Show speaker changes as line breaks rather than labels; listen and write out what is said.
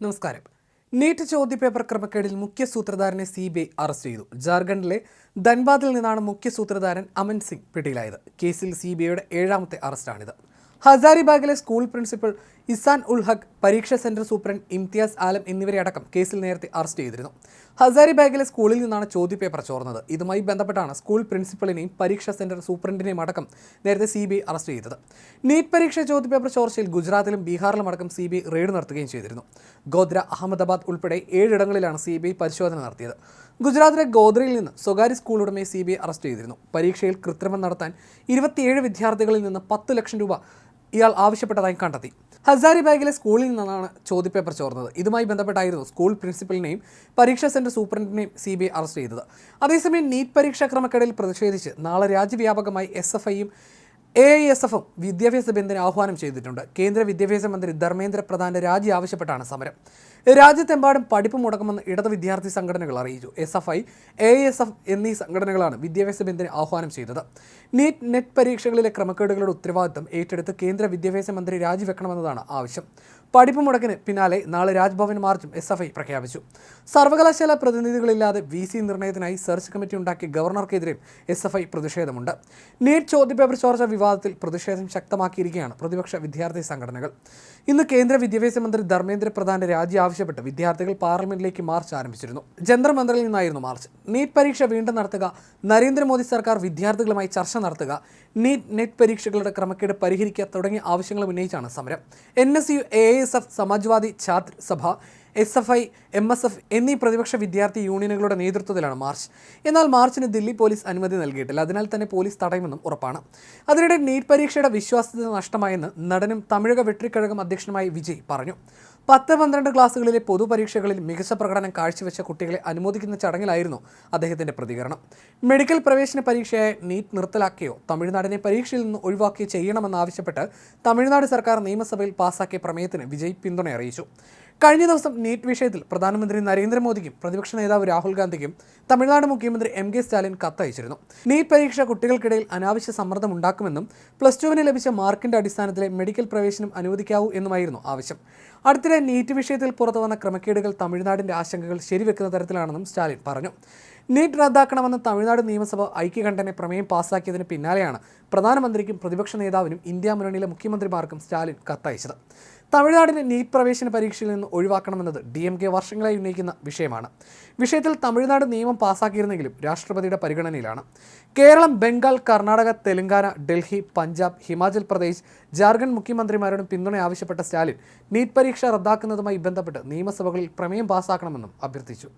നമസ്കാരം. നീറ്റ് ചോദ്യപേപ്പർ ക്രമക്കേടിൽ മുഖ്യ സൂത്രധാരനെ സി ബി ഐ അറസ്റ്റ് ചെയ്തു. ജാർഖണ്ഡിലെ ധൻബാദിൽ നിന്നാണ് മുഖ്യ സൂത്രധാരൻ അമൻ സിംഗ് പിടിയിലായത്. കേസിൽ സി ബി ഐയുടെ ഏഴാമത്തെ അറസ്റ്റാണിത്. ഹസാരിബാഗിലെ സ്കൂൾ പ്രിൻസിപ്പൽ ഇസാൻ ഉൽ ഹഖ് പരീക്ഷാ സെന്റർ സൂപ്രണ്ട് ഇംതിയാസ് ആലം എന്നിവരെ അടക്കം കേസിൽ നേരത്തെ അറസ്റ്റ് ചെയ്തിരുന്നു. ഹസാരിബാഗിലെ സ്കൂളിൽ നിന്നാണ് ചോദ്യപേപ്പർ ചോർന്നത്. ഇതുമായി ബന്ധപ്പെട്ടാണ് സ്കൂൾ പ്രിൻസിപ്പളിനെയും പരീക്ഷാ സെന്റർ സൂപ്രണ്ടിനെയും അടക്കം നേരത്തെ സി അറസ്റ്റ് ചെയ്തത്. നീറ്റ് പരീക്ഷ ചോദ്യപേപ്പർ ചോർച്ചയിൽ ഗുജറാത്തിലും ബീഹാറിലും അടക്കം സി റെയ്ഡ് നടത്തുകയും ചെയ്തിരുന്നു. ഗോദ്ര അഹമ്മദാബാദ് ഉൾപ്പെടെ ഏഴിടങ്ങളിലാണ് സി പരിശോധന നടത്തിയത്. ഗുജറാത്തിലെ ഗോദ്രയിൽ നിന്ന് സ്വകാര്യ സ്കൂൾ ഉടമയെ സി ബി ഐ അറസ്റ്റ് ചെയ്തിരുന്നു. പരീക്ഷയിൽ കൃത്രിമം നടത്താൻ ഇരുപത്തിയേഴ് വിദ്യാർത്ഥികളിൽ നിന്ന് പത്ത് ലക്ഷം രൂപ ഇയാൾ ആവശ്യപ്പെട്ടതായി കണ്ടെത്തി. ഹസാരിബാഗിലെ സ്കൂളിൽ നിന്നാണ് ചോദ്യപേപ്പർ ചോർന്നത്. ഇതുമായി ബന്ധപ്പെട്ടായിരുന്നു സ്കൂൾ പ്രിൻസിപ്പലിനെയും പരീക്ഷാ സെന്റർ സൂപ്രണ്ടിനെയും സി ബി ഐ അറസ്റ്റ് ചെയ്തത്. അതേസമയം നീറ്റ് പരീക്ഷാ ക്രമക്കേടിൽ പ്രതിഷേധിച്ച് നാളെ രാജ്യവ്യാപകമായി എസ് എഫ് ഐയും എ ഐ എസ് എഫും വിദ്യാഭ്യാസ ബന്ദിന് ആഹ്വാനം ചെയ്തിട്ടുണ്ട്. കേന്ദ്ര വിദ്യാഭ്യാസ മന്ത്രി ധർമ്മേന്ദ്ര പ്രധാന്റെ രാജി ആവശ്യപ്പെട്ടാണ് സമരം. രാജ്യത്തെമ്പാടും പഠിപ്പ് മുടക്കുമെന്ന് ഇടത് വിദ്യാർത്ഥി സംഘടനകൾ അറിയിച്ചു. S F I A S F എന്നീ സംഘടനകളാണ് വിദ്യാഭ്യാസ ബന്ധിനെ ആഹ്വാനം ചെയ്തത്. നീറ്റ് നെറ്റ് പരീക്ഷകളിലെ ക്രമക്കേടുകളുടെ ഉത്തരവാദിത്തം ഏറ്റെടുത്ത് കേന്ദ്ര വിദ്യാഭ്യാസ മന്ത്രി രാജിവെക്കണമെന്നതാണ് ആവശ്യം. പഠിപ്പ് മുടക്കിന് പിന്നാലെ നാളെ രാജ്ഭവൻ മാർച്ചും എസ് എഫ് ഐ പ്രഖ്യാപിച്ചു. സർവകലാശാല പ്രതിനിധികളില്ലാതെ വി സി നിർണയത്തിനായി സെർച്ച് കമ്മിറ്റി ഉണ്ടാക്കിയ ഗവർണർക്കെതിരെയും എസ് എഫ് ഐ പ്രതിഷേധമുണ്ട്. നീറ്റ് ചോദ്യപേപ്പർ ചോർച്ച വിവാദത്തിൽ പ്രതിഷേധം ശക്തമാക്കിയിരിക്കുകയാണ് പ്രതിപക്ഷ വിദ്യാർത്ഥി സംഘടനകൾ. ഇന്ന് കേന്ദ്ര വിദ്യാഭ്യാസ മന്ത്രി ധർമ്മേന്ദ്ര പ്രധാന്റെ രാജി ആവശ്യപ്പെട്ട് വിദ്യാർത്ഥികൾ പാർലമെന്റിലേക്ക് മാർച്ച് ആരംഭിച്ചിരുന്നു. ജന്തർ മന്ദറിൽ നിന്നായിരുന്നു മാർച്ച്. നീറ്റ് പരീക്ഷ വീണ്ടും നടത്തുക നരേന്ദ്രമോദി സർക്കാർ വിദ്യാർത്ഥികളുമായി ചർച്ച നടത്തുക നീറ്റ് നെറ്റ് പരീക്ഷകളുടെ ക്രമക്കേട് പരിഹരിക്കുക തുടങ്ങിയ ആവശ്യങ്ങൾ ഉന്നയിച്ചാണ് സമരം. N S U A S F Samajwadi Chhatra Sabha S F I M S F എന്നീ പ്രതിപക്ഷ വിദ്യാർത്ഥി യൂണിയനുകളുടെ നേതൃത്വത്തിലാണ് മാർച്ച്. എന്നാൽ മാർച്ചിന് ദില്ലി പോലീസ് അനുമതി നൽകിയിട്ടില്ല. അതിനാൽ തന്നെ പോലീസ് തടയുമെന്നും ഉറപ്പാണ്. അതിനിടെ നീറ്റ് പരീക്ഷയുടെ വിശ്വാസ്യത നഷ്ടമായെന്ന് നടനും തമിഴക വെട്രിക്കഴകം അധ്യക്ഷനുമായി വിജയ് പറഞ്ഞു. പത്ത് പന്ത്രണ്ട് ക്ലാസ്സുകളിലെ പൊതുപരീക്ഷകളിൽ മികച്ച പ്രകടനം കാഴ്ചവെച്ച കുട്ടികളെ അനുമോദിക്കുന്ന ചടങ്ങിലായിരുന്നു അദ്ദേഹത്തിന്റെ പ്രതികരണം. മെഡിക്കൽ പ്രവേശന പരീക്ഷയായ നീറ്റ് നിർത്തലാക്കിയോ? തമിഴ്നാടിനെ പരീക്ഷയിൽ നിന്ന് ഒഴിവാക്കിയോ ചെയ്യണമെന്നാവശ്യപ്പെട്ട് തമിഴ്നാട് സർക്കാർ നിയമസഭയിൽ പാസാക്കിയ പ്രമേയത്തിന് വിജയ് പിന്തുണ അറിയിച്ചു കഴിഞ്ഞ ദിവസം നീറ്റ് വിഷയത്തിൽ പ്രധാനമന്ത്രി നരേന്ദ്രമോദിക്കും പ്രതിപക്ഷ നേതാവ് രാഹുൽ ഗാന്ധിക്കും തമിഴ്നാട് മുഖ്യമന്ത്രി എം കെ സ്റ്റാലിൻ കത്തയച്ചിരുന്നു. നീറ്റ് പരീക്ഷ കുട്ടികൾക്കിടയിൽ അനാവശ്യ സമ്മർദ്ദം ഉണ്ടാക്കുമെന്നും പ്ലസ് ടുവിന് ലഭിച്ച മാർക്കിന്റെ അടിസ്ഥാനത്തിലെ മെഡിക്കൽ പ്രവേശനം അനുവദിക്കാവൂ എന്നുമായിരുന്നു ആവശ്യം. അടുത്തിടെ നീറ്റ് വിഷയത്തിൽ പുറത്തു വന്ന ക്രമക്കേടുകൾ തമിഴ്നാടിന്റെ ആശങ്കകൾ ശരിവെക്കുന്ന തരത്തിലാണെന്നും സ്റ്റാലിൻ പറഞ്ഞു. നീറ്റ് റദ്ദാക്കണമെന്ന് തമിഴ്നാട് നിയമസഭ ഐക്യകണ്ഠനെ പ്രമേയം പാസാക്കിയതിന് പിന്നാലെയാണ് പ്രധാനമന്ത്രിക്കും പ്രതിപക്ഷ നേതാവിനും ഇന്ത്യ മുന്നണിയിലെ മുഖ്യമന്ത്രിമാർക്കും സ്റ്റാലിൻ കത്തയച്ചത്. തമിഴ്നാടിനെ നീറ്റ് പ്രവേശന പരീക്ഷയിൽ നിന്ന് ഒഴിവാക്കണമെന്നത് ഡി എം കെ വർഷങ്ങളായി ഉന്നയിക്കുന്ന വിഷയമാണ്. വിഷയത്തിൽ തമിഴ്നാട് നിയമം പാസാക്കിയിരുന്നെങ്കിലും രാഷ്ട്രപതിയുടെ പരിഗണനയിലാണ്. കേരളം ബംഗാൾ കർണാടക തെലങ്കാന ഡൽഹി പഞ്ചാബ് ഹിമാചൽ പ്രദേശ് ജാർഖണ്ഡ് മുഖ്യമന്ത്രിമാരോടും പിന്തുണ ആവശ്യപ്പെട്ട സ്റ്റാലിൻ നീറ്റ് പരീക്ഷ റദ്ദാക്കുന്നതുമായി ബന്ധപ്പെട്ട് നിയമസഭകളിൽ പ്രമേയം പാസാക്കണമെന്നും അഭ്യർത്ഥിച്ചു.